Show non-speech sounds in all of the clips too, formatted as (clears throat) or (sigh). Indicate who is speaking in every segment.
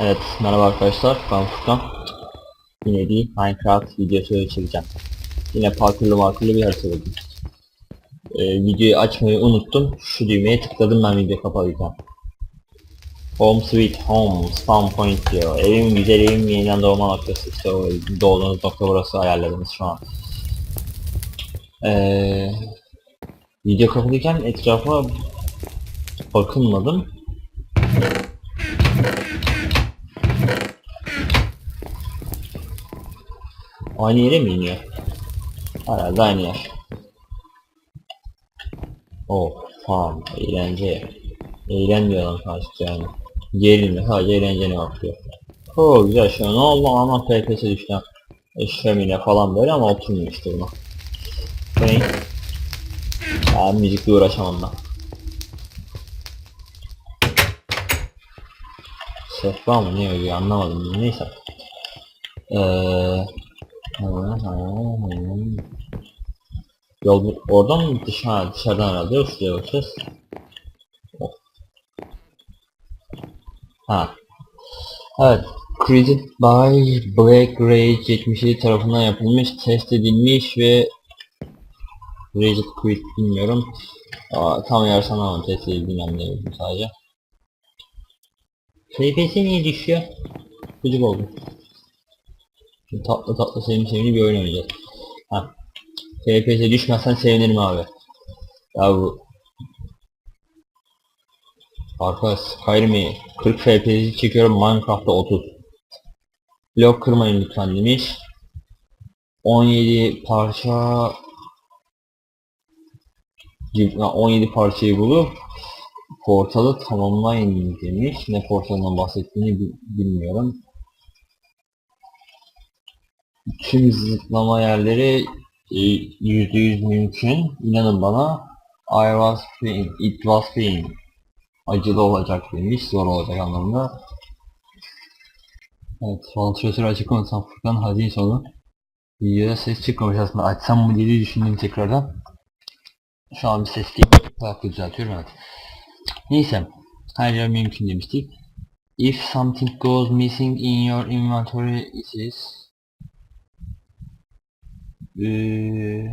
Speaker 1: Evet, merhaba arkadaşlar, ben Furkan. Yine bir Minecraft videosu çekeceğim. Yine parkurlu markurlu bir harita. Ee, videoyu açmayı unuttum. Şu düğmeye tıkladım ben video kapalıyken. Home sweet home, spawn point diyor. Evim güzel evim yeniden doğma noktası. İşte o doğduğunuz nokta burası ayarladınız şu an. Ee, video kapalıyken etrafa bakınmadım. Aynı yere mi iniyor? Herhalde aynı yer. Oh, tamam, eğlence. Eğlenmiyor lan karşı yani. Gerilme, sadece eğlencene bakıyor. Oo güzel şu an ne oldu ama FPS düştü. Eşremine falan böyle ama oturmuyor işte buna. Bu ne? Ben müzikle uğraşamam ben. Sehpa mı ne öyle anlamadım neyse. Eee Yol oradan mı dışarı dışarıdan herhalde üstüne bakacağız. Oh. Ha. Evet. Created by Black Rage 77 tarafından yapılmış, test edilmiş ve Rage Quit bilmiyorum. Aa, tam yarsan ama test edildiğini anlayabilirim sadece. FPS niye düşüyor? Gıcık oldum. Şimdi tatlı tatlı sevimli sevimli bir oyun oynayacağız. Ha. FPS'e düşmezsen sevinirim abi. Ya bu Arkadaş Skyrim'i 40 FPS çekiyorum Minecraft'ta 30. Blok kırmayın lütfen demiş. 17 parça 17 parçayı bulup portalı tamamlayın demiş. Ne portalından bahsettiğini bilmiyorum. Tüm zıplama yerleri e, yüzde yüz mümkün. İnanın bana. I was pain, it was pain. Acılı olacak demiş, zor olacak anlamında. Evet, vantilatörü açık unutsam Furkan hazin sonu. Videoda ses çıkmamış aslında. Açsam mı diye düşündüm tekrardan. Şu an bir ses değil. Farklı düzeltiyorum evet. Neyse. Her yer mümkün demiştik. If something goes missing in your inventory it is ee,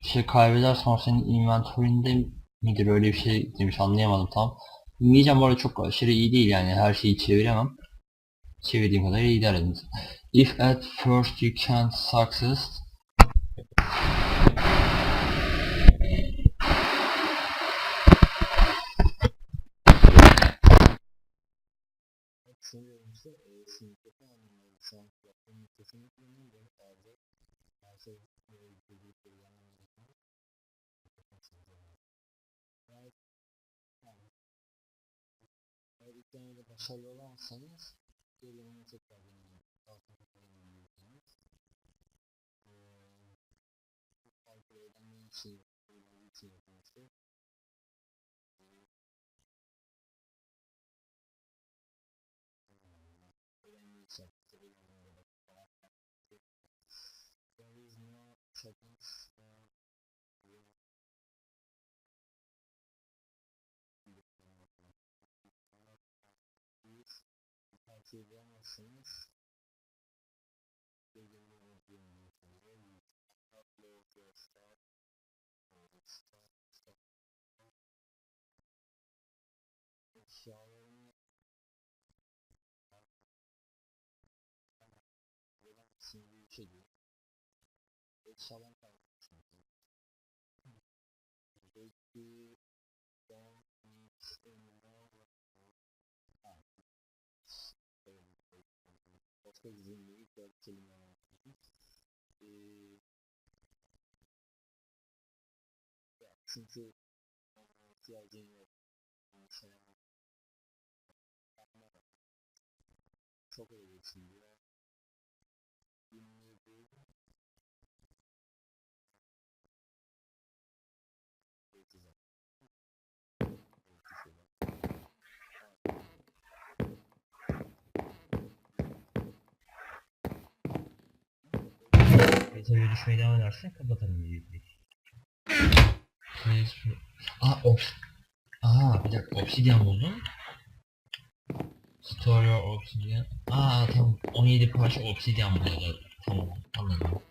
Speaker 1: şey kaybedersen o senin inventory'inde midir öyle bir şey demiş anlayamadım tam. İngilizcem bu arada çok aşırı iyi değil yani her şeyi çeviremem. Çevirdiğim kadar iyi edin. If at first you can't success Sanıyorum ise e, sınıftaki anlamda şu an yaptığım kesinlikle eminim sadece her şey birlikte yanılmıyorsunuz. Eğer eğer ilk başarılı olamazsanız geri onu tekrar deneyin. Altına deneyebilirsiniz. Çok farklı edemezsiniz. Bilgilerini bilmiyorsunuz. Upload your stuff. Stuff, stuff. Eşyalarını Şimdi bir şey diyor. Eşyalarını kaybetmişim. Çünkü yok. Mesela çok öyle. Güzel. Tabii düşmeye devam edersen kapatalım videoyu. Aa ops. Aa bir dakika obsidian buldum. Restore your obsidian. Aa tamam 17 parça obsidian bulacağız. Tamam anladım.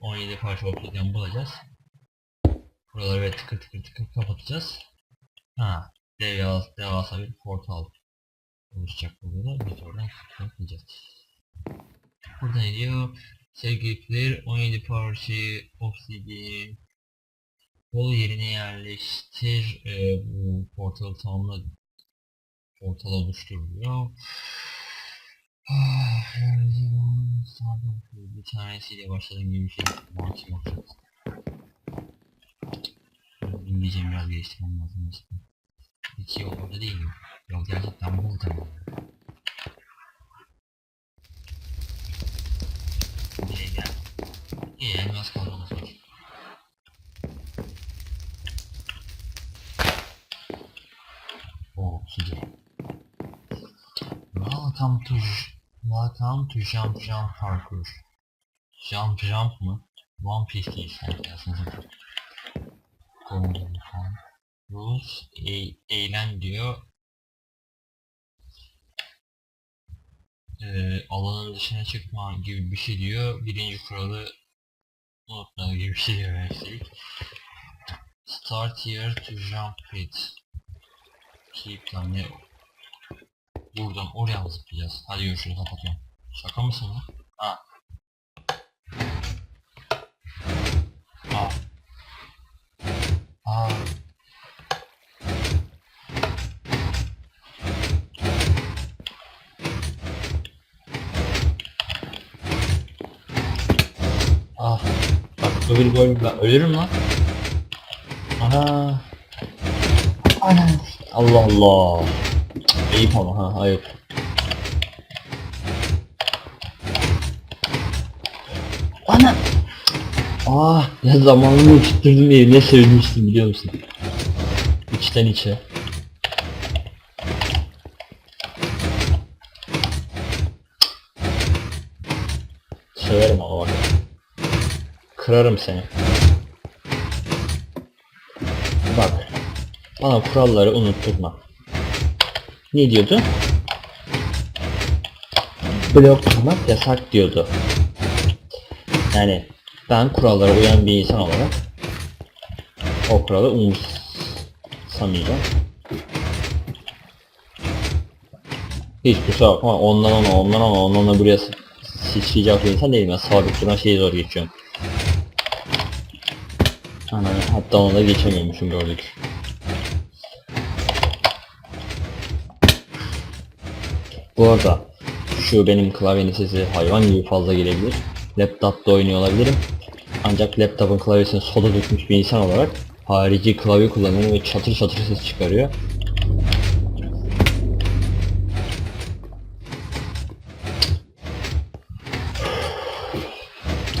Speaker 1: 17 parça obsidian bulacağız. Buraları böyle tıkır tıkır tıkır kapatacağız. Ha, devasa, devasa bir portal oluşacak burada da biz oradan kapatacağız. Burada ne diyor? Sevgili player 17 parçayı obsidian Bol yerine yerleştir. Ee, bu portalı tamamla portal oluşturuluyor. Ah, bir tanesiyle başladığım gibi bir şey. Martin Martin. İngilizcemi biraz geliştirmem lazım. Hiç yol orada değil mi? Yol gerçekten burada mı? Buraya gel. İyi yani biraz kalmamız var. Oh, güzel. Welcome to Welcome to Jump Jump Parkour. Jump Jump mı? One Piece değil sanki. Golden Farm. Rules e eğlen diyor. Ee, alanın dışına çıkma gibi bir şey diyor. Birinci kuralı unutma gibi bir şey diyor. Start here to jump it. Keep ne Buradan oraya zıplayacağız? Hadi görüşürüz kapatıyorum. Şaka mısın lan? Ha. Ha. Ha. Ah. Bak bir gol ben ölürüm lan. Ana. Ana. Allah Allah. Eyüp ama ha hayır. Ana. Ah ya zamanımı uçturdum diye ne sevinmiştim biliyor musun? İçten içe. Severim ama bak. Kırarım seni. Bak. Bana kuralları unutturma. Ne diyordu? Blok tutmak yasak diyordu. Yani ben kurallara uyan bir insan olarak o kuralı umursamayacağım. Hiç kusura bakma ondan ona ondan ona ondan ona buraya sıçrayacak bir insan değilim ben sabit duran şeyi zor geçiyorum. Ana, hatta onu da geçemiyormuşum gördük. Bu arada şu benim klavyenin sesi hayvan gibi fazla gelebilir. Laptopta oynuyor olabilirim. Ancak laptopun klavyesine soda dökmüş bir insan olarak harici klavye kullanıyorum ve çatır çatır ses çıkarıyor.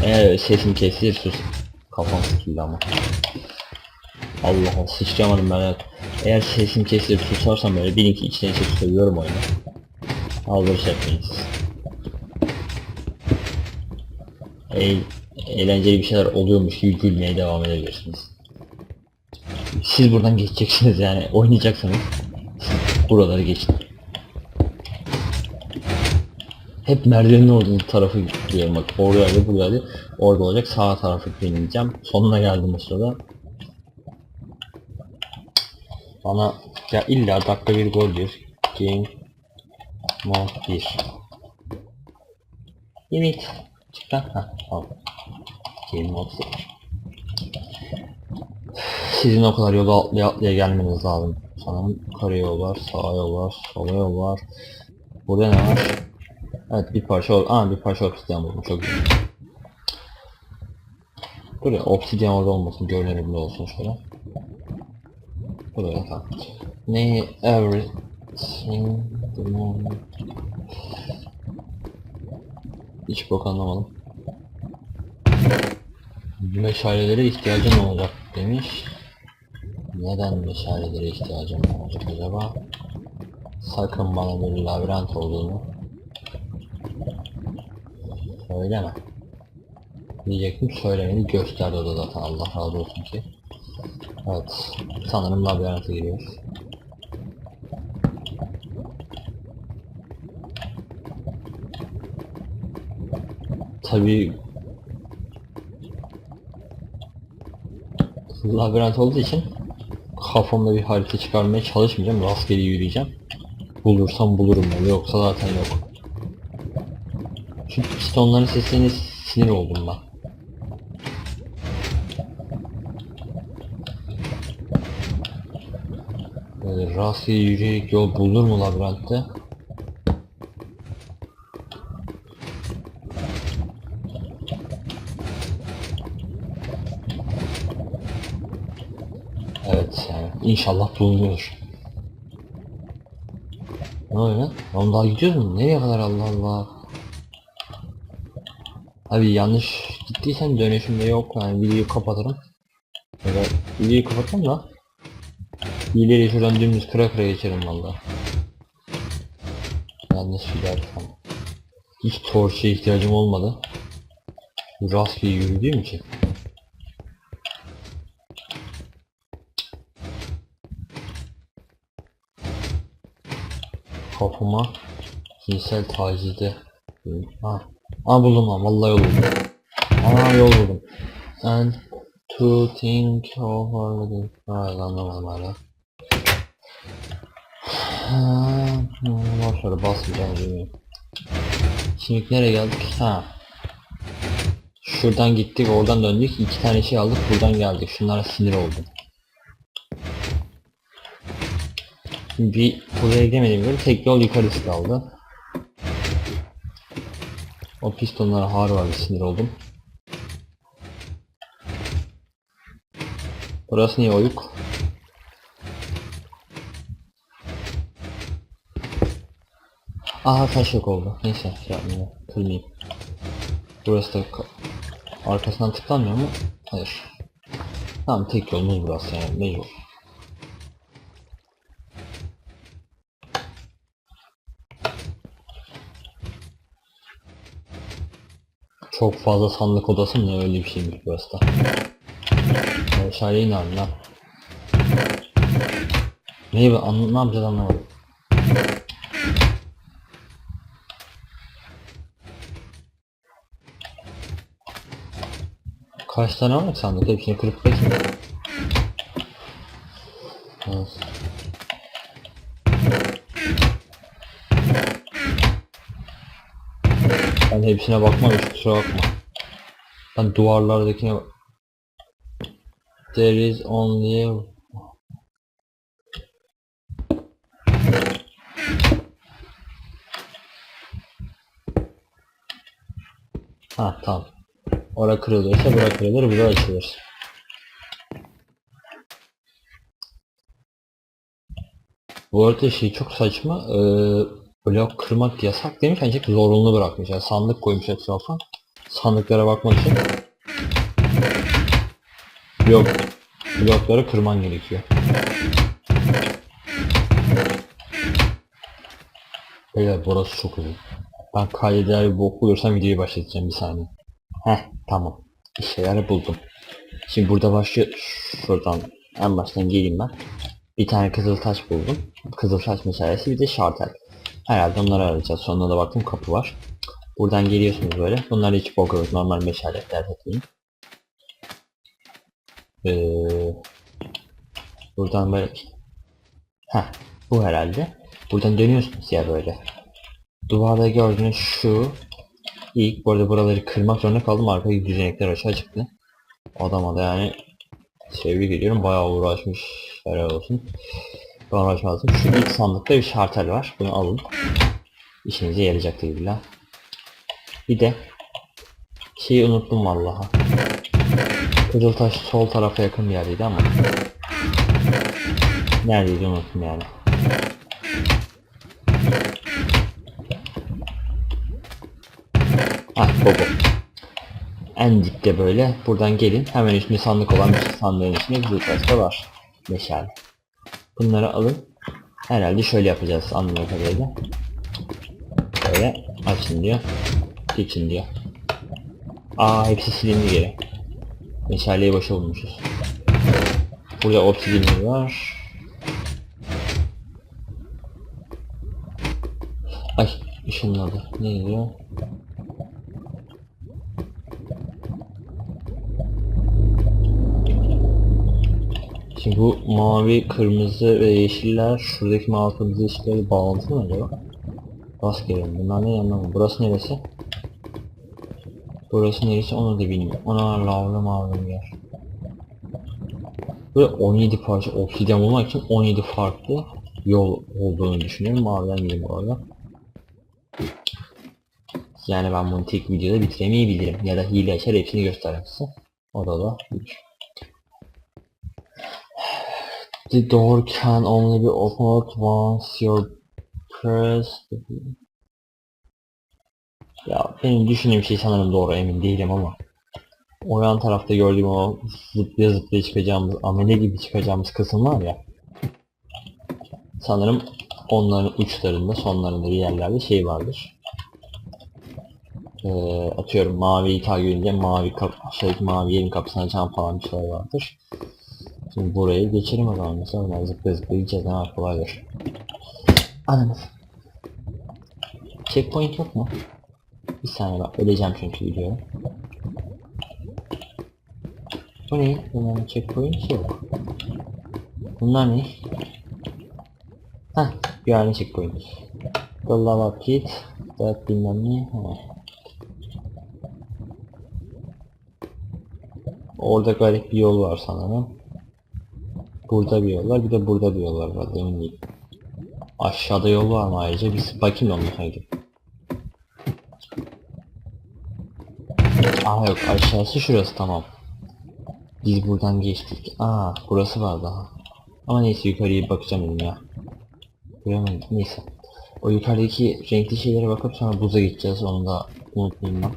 Speaker 1: Eğer sesim kesilir sus. Kafam sıkıldı ama. Allah Allah sıçramadım ben. Eğer sesim kesilir susarsam böyle bilin ki içten içe seviyorum oyunu. Aldırış yapmayın siz. Eğ eğlenceli bir şeyler oluyormuş gibi gülmeye devam edebilirsiniz. Siz buradan geçeceksiniz yani oynayacaksanız buraları geçin. Hep merdivenin olduğu tarafı gidiyorum bak oradaydı buradaydı orada olacak sağ tarafı deneyeceğim sonuna geldim o sırada bana ya illa dakika bir gol diyor game mode 1 limit çık lan ha tamam game mode 0 sizin o kadar yolu atlaya atlaya gelmeniz lazım. Sanırım kare yol var sağ yol var sola yol var burada ne var? Evet bir parça ol Aa bir parça obsidyen buldum. Çok güzel. Buraya obsidyen orada olmasın görünebilir olsun şöyle. Buraya tamam. Ne everything the moment. Hiç bok anlamadım. Meşalelere ihtiyacın olacak demiş. Neden meşalelere ihtiyacım olacak acaba? Sakın bana bir labirent olduğunu Söyleme. Diyecektim söylemeni gösterdi o da zaten Allah razı olsun ki. Evet. Sanırım labirente giriyoruz. Tabii labirent olduğu için kafamda bir harita çıkarmaya çalışmayacağım. Rastgele yürüyeceğim. Bulursam bulurum ben. Yoksa zaten yok. Çünkü pistonların sesine sinir oldum ben. Böyle rastgele yürüyerek yol bulunur mu labirentte? Evet yani inşallah bulunuyor. Ne oluyor lan? Daha gidiyoruz mu? Nereye kadar Allah Allah? Abi yanlış gittiysen dönüşümde yok yani videoyu kapatırım. Ya da videoyu kapatmam da İleri şuradan dümdüz kıra kıra geçerim valla. Yanlış gidersem. Hiç torçaya ihtiyacım olmadı. Rastgele yürüdüğüm için. Kafama cinsel tacizde. Ha. Aa buldum lan vallahi yol buldum. Aa yol buldum. And to think over the... Hayır anlamadım hala. Ha, Boşver basmayacağım düğmeyi. Şimdi nereye geldik? Ha. Şuradan gittik, oradan döndük. iki tane şey aldık, buradan geldik. Şunlara sinir oldum. Bir buraya gidemedim göre tek yol yukarısı kaldı. O pistonlara har var sinir oldum. Burası niye oyuk? Aha taş yok oldu. Neyse şey yapmayayım. Kırmayayım. Burası da ka- arkasından tıklanmıyor mu? Hayır. Tamam tek yolumuz burası yani mecbur. Çok fazla sandık odası mı öyle bir şeymiş burası da. Aşağıya inelim lan. Neyi be- an ne yapacağız anlamadım. Kaç tane var sandık? Hepsini kırıp kaçın. Evet. Ben hepsine bakmadım kusura bakma. Ben duvarlardakine There is only. Ha tamam. Ora kırılıyorsa bura kırılır, bura açılır. Bu arada şey çok saçma. Eee blok kırmak yasak demiş ancak zorunlu bırakmış. Yani sandık koymuş etrafa. Sandıklara bakmak için. Yok. Blokları kırman gerekiyor. Beyler burası çok uzun. Ben kaydeder bir bok bulursam videoyu başlatacağım bir saniye. Heh tamam. Bir şeyler buldum. Şimdi burada başlıyor. Şuradan en baştan geleyim ben. Bir tane kızıl taş buldum. Kızıl taş meselesi bir de şartel. Herhalde onları arayacağız. Sonra da baktım kapı var. Buradan geliyorsunuz böyle. Bunlar hiç bok yok. Normal meşale dert. Ee, buradan böyle Heh, bu herhalde. Buradan dönüyorsunuz ya böyle. Duvarda gördüğünüz şu ilk bu arada buraları kırmak zorunda kaldım. Arkadaki düzenekler aşağı çıktı. Adama da yani sevgi ediyorum. Bayağı uğraşmış. Helal olsun. Ben uğraşmazdım. Şu ilk sandıkta bir şartel var. Bunu alın. İşinize yarayacaktır illa. Bir de şeyi unuttum vallahi. Kızıltaş sol tarafa yakın bir yerdeydi ama neredeydi unuttum yani. Ah bu. En dipte böyle buradan gelin hemen üstünde sandık olan bir sandığın içinde Kızıltaş da var. Meşale. Bunları alın. Herhalde şöyle yapacağız anladığım kadarıyla. Böyle açın diyor. Geçin diyor. Aa hepsi silindi geri. Meşaleyi boşa bulmuşuz. Burada obsidian var. Ay ışınladı. Ne diyor? Şimdi bu mavi, kırmızı ve yeşiller şuradaki mavi, kırmızı yeşilleri bağlantılı mı acaba? Rastgele bunlar ne anlamadım. Burası neresi? Burası neresi onu da bilmiyorum. Ona lavlı mavi bir yer. Böyle 17 parça obsidyen bulmak için 17 farklı yol olduğunu düşünüyorum. Maviden gideyim bu arada. Yani ben bunu tek videoda bitiremeyebilirim. Ya da hile açar hepsini gösteririm size. O da güç. The door can only be opened once you press the... Ya benim düşündüğüm şey sanırım doğru emin değilim ama o yan tarafta gördüğüm o zıplaya zıplaya çıkacağımız amele gibi çıkacağımız kısım var ya sanırım onların uçlarında sonlarında bir yerlerde şey vardır. Ee, atıyorum maviyi takip edince mavi kap şey mavi yerin kapısını açan falan bir şey vardır şimdi buraya geçelim o zaman mesela oradan zıplaya zıplaya gideceğiz ne var kolaydır Ananız Checkpoint yok mu? Bir saniye bak öleceğim çünkü videoya bu ne? Bunların checkpoint yok. Bunlar ne? Heh, yani checkpoint. The lava pit, that bilmem ne. Ha. Orada garip bir yol var sanırım. Burada bir yol var, bir de burada bir yol var. Ben emin. Aşağıda yol var mı ayrıca? Bir bakayım onu haydi. Aa yok aşağısı şurası tamam. Biz buradan geçtik. Aa burası var daha. Ama neyse yukarıya bakacağım dedim ya. Göremedim neyse. O yukarıdaki renkli şeylere bakıp sonra buza gideceğiz onu da unutmayayım ben.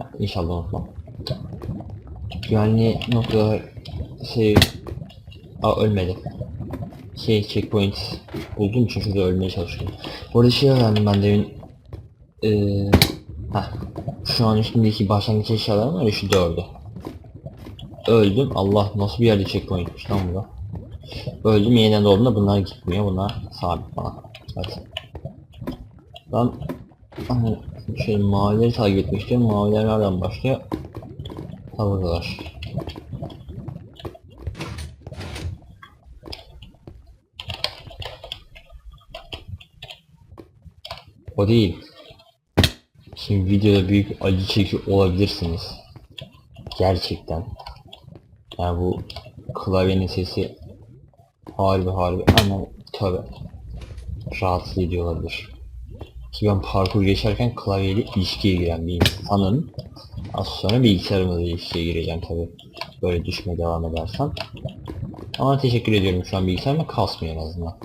Speaker 1: Ya, inşallah unutmam. Güvenli noktalar şey... Aa ölmedi. Şey checkpoint bulduğum için şurada ölmeye çalışıyorum. Bu arada şey öğrendim ben demin. Ee, heh. Şu an üstündeki başlangıç eşyalarım var ya şu dördü. Öldüm. Allah nasıl bir yerde checkpointmiş lan bu da. Öldüm yeniden doğduğumda bunlar gitmiyor. Bunlar sabit bana. Hadi. Ben hani şey mavileri takip etmek istiyorum. Maviler nereden başlıyor? Tavırlar. O değil. Şimdi videoda büyük acı çekiyor olabilirsiniz. Gerçekten. Yani bu klavyenin sesi harbi harbi ama tabi rahatsız ediyor olabilir. Ki ben parkur geçerken klavyeyle ilişkiye giren bir insanım. Az sonra bilgisayarımla da ilişkiye gireceğim tabi. Böyle düşmeye devam edersem. Ama teşekkür ediyorum şu an bilgisayarıma kasmıyor en azından.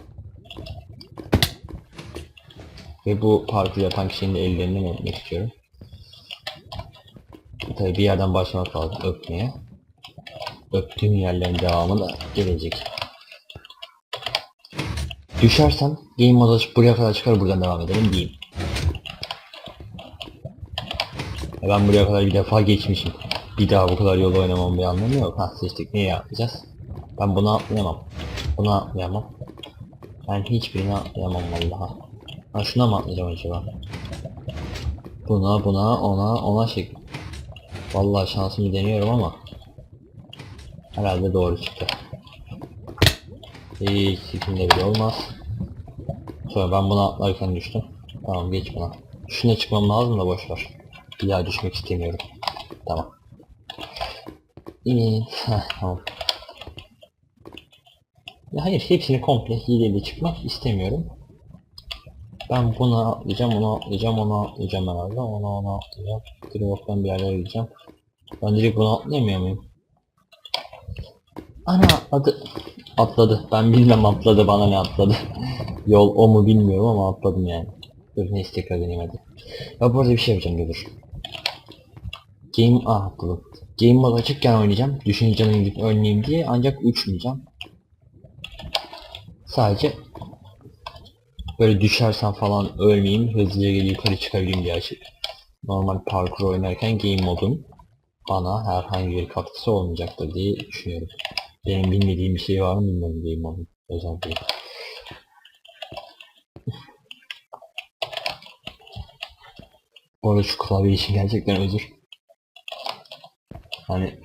Speaker 1: Ve bu parkur yapan kişinin de ellerinden öpmek istiyorum. Tabi bir yerden başlamak lazım öpmeye. Öptüğüm yerlerin devamı da gelecek. Düşersem game mode açıp buraya kadar çıkar buradan devam edelim diyeyim. Ben buraya kadar bir defa geçmişim. Bir daha bu kadar yol oynamam bir anlamı yok. Ha seçtik neye atlayacağız? Ben bunu atlayamam. Bunu atlayamam. Ben hiçbirini atlayamam vallahi. Ha şuna mı atlayacağım acaba? Buna buna ona ona şey. Vallahi şansımı deniyorum ama herhalde doğru çıktı. Hiç sikimde bile olmaz. Sonra ben buna atlarken düştüm. Tamam geç buna. Şuna çıkmam lazım da boşver. Bir daha düşmek istemiyorum. Tamam. Heh, tamam. Ya hayır hepsini komple hileyle çıkmak istemiyorum. Ben buna atlayacağım, ona atlayacağım, ona atlayacağım herhalde. Ona ona atlayacağım. Direkt bir yerlere gideceğim. Ben direkt bunu atlayamıyor muyum? Ana atladı. Atladı. Ben bilmem atladı bana ne atladı. (laughs) Yol o mu bilmiyorum ama atladım yani. Dur neyse tekrar deneyim hadi. Ya bu arada bir şey yapacağım dur. Game ah atladım. Game mode açıkken oynayacağım. Gidip ölmeyeyim diye ancak uçmayacağım. Sadece böyle düşersen falan ölmeyeyim hızlıca yukarı çıkabileyim diye. Normal parkur oynarken game modun bana herhangi bir katkısı olmayacaktır diye düşünüyorum. Benim bilmediğim bir şey var mı bilmiyorum game modun özellikle. Bu arada şu klavye için gerçekten özür. Hani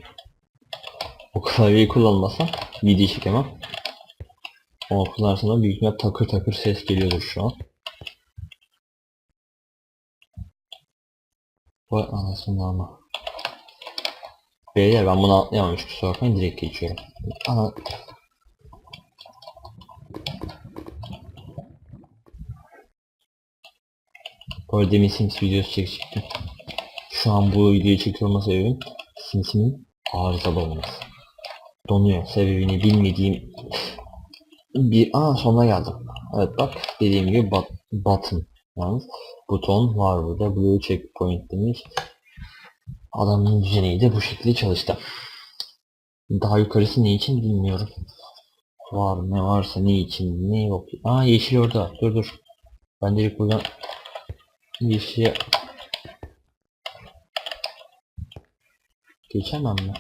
Speaker 1: O klavyeyi kullanmasam video çekemem. Ama kullansam da büyük ihtimal takır takır ses geliyordur şu an. Vay anasını ama. Beyler ben bunu atlayamam hiç kusura bakmayın direkt geçiyorum. Ana... Bu arada demin Sims videosu çekecektim. Şu an bu videoyu çekiyor olma sebebim Sims'imin arızalı olması. Donuyor sebebini bilmediğim bir aa sonuna geldim. Evet bak dediğim gibi but, button yalnız buton var burada blue checkpoint demiş. Adamın düzeneği de bu şekilde çalıştı. Daha yukarısı ne için bilmiyorum. Var ne varsa ne için ne yok. Aa yeşil orada. Dur dur. Ben direkt buradan yeşil geçemem mi?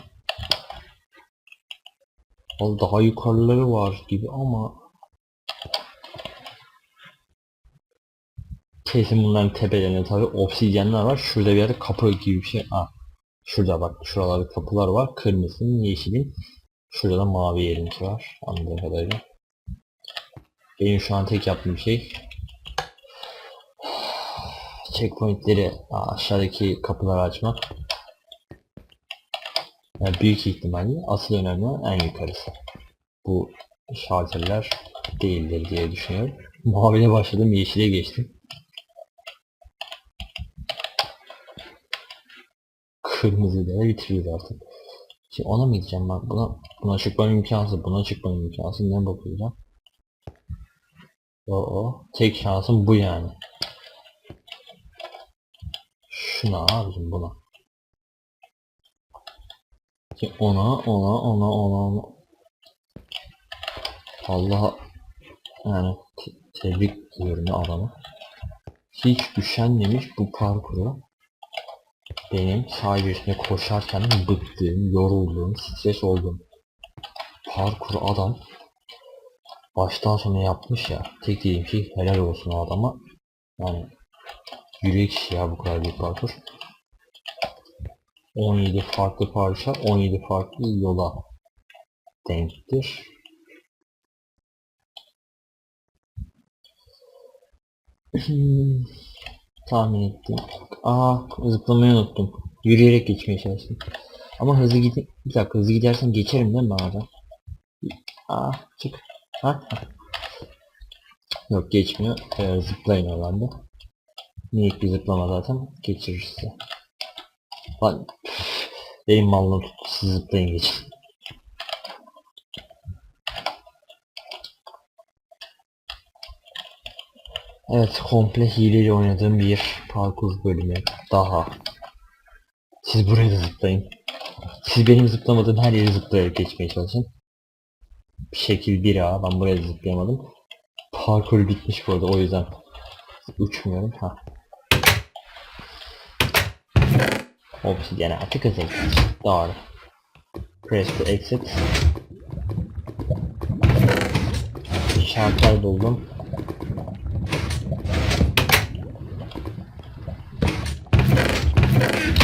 Speaker 1: Vallahi daha yukarıları var gibi ama kesin bunların tepelerinde tabi obsidyenler var. Şurada bir yerde kapı gibi bir şey. Aa, şurada bak şuralarda kapılar var. Kırmızının, yeşilin. Şurada da mavi yerinki var. Anladığım kadarıyla. Benim şu an tek yaptığım şey (sighs) checkpointleri aşağıdaki kapıları açmak. Yani büyük ihtimalle asıl önemli en yukarısı. Bu şalterler değildir diye düşünüyorum. (laughs) Maviye başladım, yeşile geçtim. Kırmızı da bitiriyoruz artık. Şimdi ona mı gideceğim ben? Buna, buna çıkmam imkansız, buna çıkmam imkansız. Ne bakacağım? O, o. Tek şansım bu yani. Şuna abicim buna. Ki ona ona ona ona ona Allah yani te- tebrik ediyorum ya adamı. Hiç üşenmemiş bu parkuru benim sahibi üstüne koşarken bıktığım, yorulduğum, stres olduğum parkur adam baştan sona yapmış ya. Tek dediğim şey helal olsun adama. Yani yürek ya bu kadar bir parkur. 17 farklı parça 17 farklı yola denktir. (clears throat) Tahmin ettim. Aa zıplamayı unuttum. Yürüyerek geçmeye çalıştım. Ama hızlı gidin. Bir dakika hızlı gidersen geçerim değil mi aradan? Aa çık. Ha? ha. Yok geçmiyor. Ee, zıplayın oradan da. Minik bir zıplama zaten geçirir size. Lan benim malını tuttu siz zıplayın geçin. Evet komple hileyle oynadığım bir parkur bölümü daha. Siz buraya da zıplayın. Siz benim zıplamadığım her yere zıplayarak geçmeye çalışın. Şekil bir a ben buraya da zıplayamadım. Parkur bitmiş bu arada o yüzden uçmuyorum. Ha. Obsidian artık hızlı. Doğru. Press to exit. Şartlar buldum.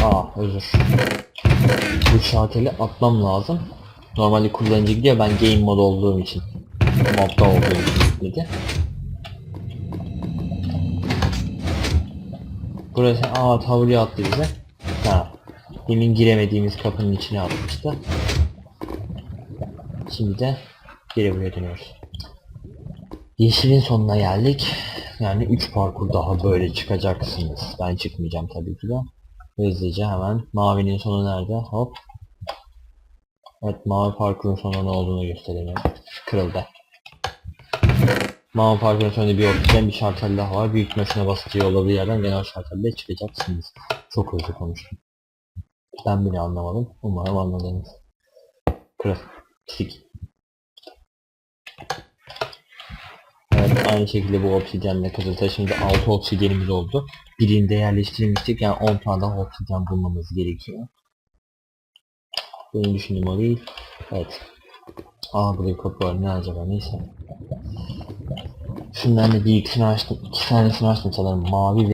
Speaker 1: Aa özür. Bu şarteli atmam lazım. Normalde kullanıcı gidiyor ben game mod olduğum için. Modda olduğum için gitmedi. Burası aa tavırya attı bize. Demin giremediğimiz kapının içine atmıştı. Şimdi de geri buraya dönüyoruz. Yeşilin sonuna geldik. Yani 3 parkur daha böyle çıkacaksınız. Ben çıkmayacağım tabii ki de. Hızlıca hemen mavinin sonu nerede? Hop. Evet mavi parkurun sonunda ne olduğunu göstereyim. Kırıldı. Mavi parkurun sonunda bir ortadan bir şartel daha var. Büyük ihtimalle basınca yolladığı yerden genel şartelle çıkacaksınız. Çok hızlı konuştum. Ben bile anlamadım. Umarım anladınız. Pislik. Evet aynı şekilde bu obsidyenle kızılta şimdi 6 obsidyenimiz oldu. Birini de yerleştirmiştik yani 10 tane daha obsidyen bulmamız gerekiyor. Benim düşündüğüm o değil. Evet. Aa buraya kapı ne acaba neyse. Şundan da bir ikisini açtım. İki tanesini açtım sanırım mavi ve